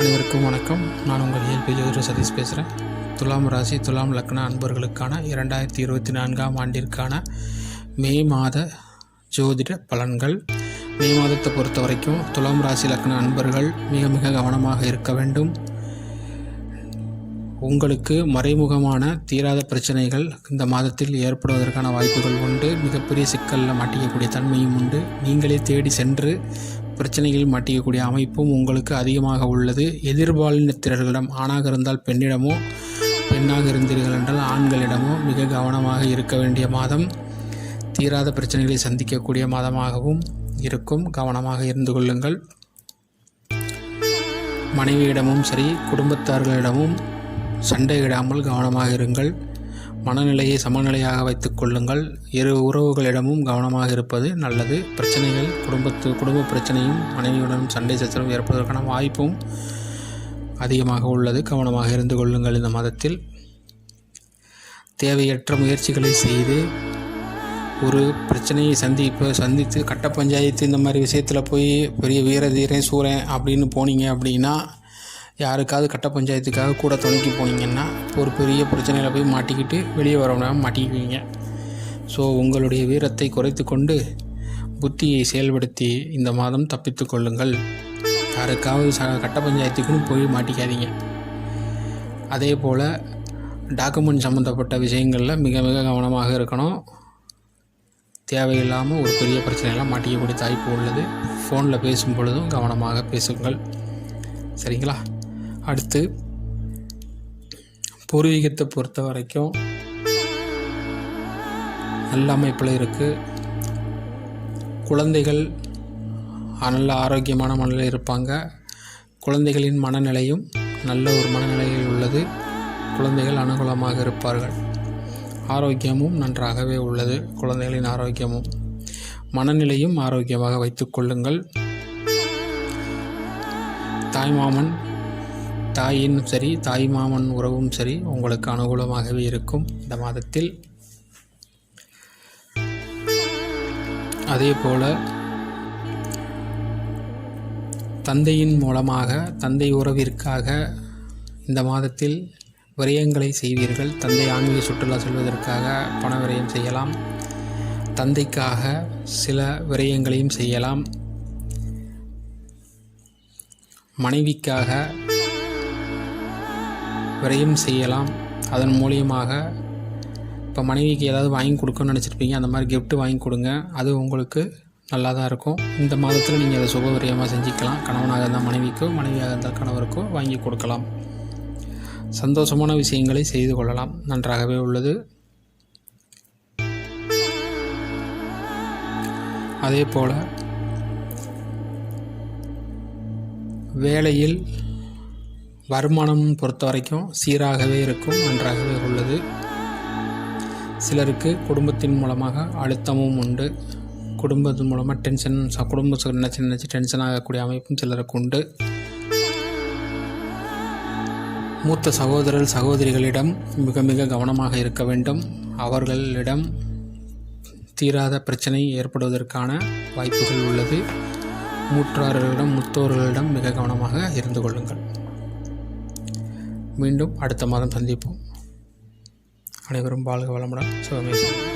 அனைவருக்கும் வணக்கம். நான் உங்கள் இயல்பு ஜோதிடர் சதீஷ் பேசுகிறேன் துலாம் ராசி துலாம் லக்ன அன்பர்களுக்கான இரண்டாயிரத்தி இருபத்தி நான்காம் ஆண்டிற்கான மே மாத ஜோதிட பலன்கள். மே மாதத்தை பொறுத்த வரைக்கும் துலாம் ராசி லக்ன அன்பர்கள் மிக மிக கவனமாக இருக்க வேண்டும். உங்களுக்கு மறைமுகமான தீராத பிரச்சனைகள் இந்த மாதத்தில் ஏற்படுவதற்கான வாய்ப்புகள் உண்டு. மிகப்பெரிய சிக்கலில் மாட்டிக்கக்கூடிய தன்மையும் உண்டு. நீங்களே தேடி சென்று பிரச்சனைகளில் மாட்டிக்கக்கூடிய அமைப்பும் உங்களுக்கு அதிகமாக உள்ளது. எதிர்பாலினத்தினர்களிடம் ஆணாக இருந்தால் பெண்ணிடமோ பெண்ணாக இருந்தீர்கள் என்றால் ஆண்களிடமோ மிக கவனமாக இருக்க வேண்டிய மாதம். தீராத பிரச்சனைகளை சந்திக்கக்கூடிய மாதமாகவும் இருக்கும். கவனமாக இருந்து கொள்ளுங்கள். மனைவியிடமும் சரி குடும்பத்தார்களிடமும் சண்டையிடாமல் கவனமாக இருங்கள் மனநிலையை சமநிலையாக வைத்துக் கொள்ளுங்கள். இரு உறவுகளிடமும் கவனமாக இருப்பது நல்லது. பிரச்சனைகள் குடும்பத்து குடும்ப பிரச்சனையும் மனைவியுடன் சண்டை சச்சரவு ஏற்பதற்கான வாய்ப்பும் அதிகமாக உள்ளது. கவனமாக இருந்து கொள்ளுங்கள் இந்த மாதத்தில். தேவையற்ற முயற்சிகளை செய்து ஒரு பிரச்சனையை சந்திப்பு சந்தித்து கட்ட பஞ்சாயத்து இந்த மாதிரி விஷயத்தில் போய் பெரிய வீர தீரன் சூரன் அப்படின்னு போனீங்க அப்படின்னா யாருக்காவது கட்ட பஞ்சாயத்துக்காக கூட துணைக்கு போனீங்கன்னா ஒரு பெரிய பிரச்சனையில் போய் மாட்டிக்கிட்டு வெளியே வர முடியாமல் மாட்டிக்குவீங்க. ஸோ உங்களுடைய வீரத்தை குறைத்து கொண்டு புத்தியை செயல்படுத்தி இந்த மாதம் தப்பித்து கொள்ளுங்கள். யாருக்காவது ச கட்ட பஞ்சாயத்துக்குன்னு போய் மாட்டிக்காதீங்க. அதே போல் டாக்குமெண்ட் சம்மந்தப்பட்ட விஷயங்களில் மிக மிக கவனமாக இருக்கணும். தேவையில்லாமல் ஒரு பெரிய பிரச்சனையெல்லாம் மாட்டிக்கக்கூடிய தாய்ப்பு உள்ளது. ஃபோனில் பேசும் பொழுதும் கவனமாக பேசுங்கள். சரிங்களா? அடுத்து பூர்வீகத்தை பொறுத்த வரைக்கும் நல்ல அமைப்பில் இருக்குது குழந்தைகள் நல்ல ஆரோக்கியமான மனநிலையில் இருப்பாங்க. குழந்தைகளின் மனநிலையும் நல்ல ஒரு மனநிலையில் உள்ளது. குழந்தைகள் அனுகூலமாக இருப்பார்கள். ஆரோக்கியமும் நன்றாகவே உள்ளது. குழந்தைகளின் ஆரோக்கியமும். மனநிலையும் ஆரோக்கியமாக வைத்துக்கொள்ளுங்கள் தாய்மாமன் தாயின் சரி தாய் மாமன் உறவும் சரி உங்களுக்கு அனுகூலமாகவே இருக்கும் இந்த மாதத்தில். அதே போல தந்தையின் மூலமாக தந்தை உறவிற்காக இந்த மாதத்தில் விரயங்களை செய்வீர்கள். தந்தை ஆன்மீக சுற்றுலா செல்வதற்காக பண விரயம் செய்யலாம். தந்தைக்காக சில விரயங்களையும் செய்யலாம். மனைவிக்காக விரையும் செய்யலாம். அதன் மூலியமாக இப்போ மனைவிக்கு ஏதாவது வாங்கி கொடுக்கணும்னு நினச்சிருப்பீங்க அந்த மாதிரி கிஃப்ட்டு வாங்கி கொடுங்க. அது உங்களுக்கு நல்லா தான் இருக்கும். இந்த மாதத்தில் நீங்கள் அதை சுப விரயமாக செஞ்சுக்கலாம். கணவனாக இருந்தால் மனைவிக்கோ மனைவியாக இருந்தால் கணவருக்கோ வாங்கி கொடுக்கலாம். சந்தோஷமான விஷயங்களை செய்து கொள்ளலாம். நன்றாகவே உள்ளது. அதே போல் வேலையில் வருமானம் பொறுத்த வரைக்கும் சீராகவே இருக்கும் நன்றாகவே உள்ளது. சிலருக்கு குடும்பத்தின் மூலமாக அழுத்தமும் உண்டு. குடும்பத்தின் மூலமாக டென்ஷன் குடும்ப நினச்சி நினச்சி டென்ஷன் ஆகக்கூடிய அமைப்பும் சிலருக்கு உண்டு. மூத்த சகோதரர் சகோதரிகளிடம் மிக மிக கவனமாக இருக்க வேண்டும். அவர்களிடம் தீராத பிரச்சனை ஏற்படுவதற்கான வாய்ப்புகள் உள்ளது. மூற்றாரர்களிடம் முத்தோர்களிடம் மிக கவனமாக இருந்து கொள்ளுங்கள். மீண்டும் அடுத்த மாதம் சந்திப்போம். அனைவரும் வாழ்க வளமுடன். சிவமேஸ்வரன்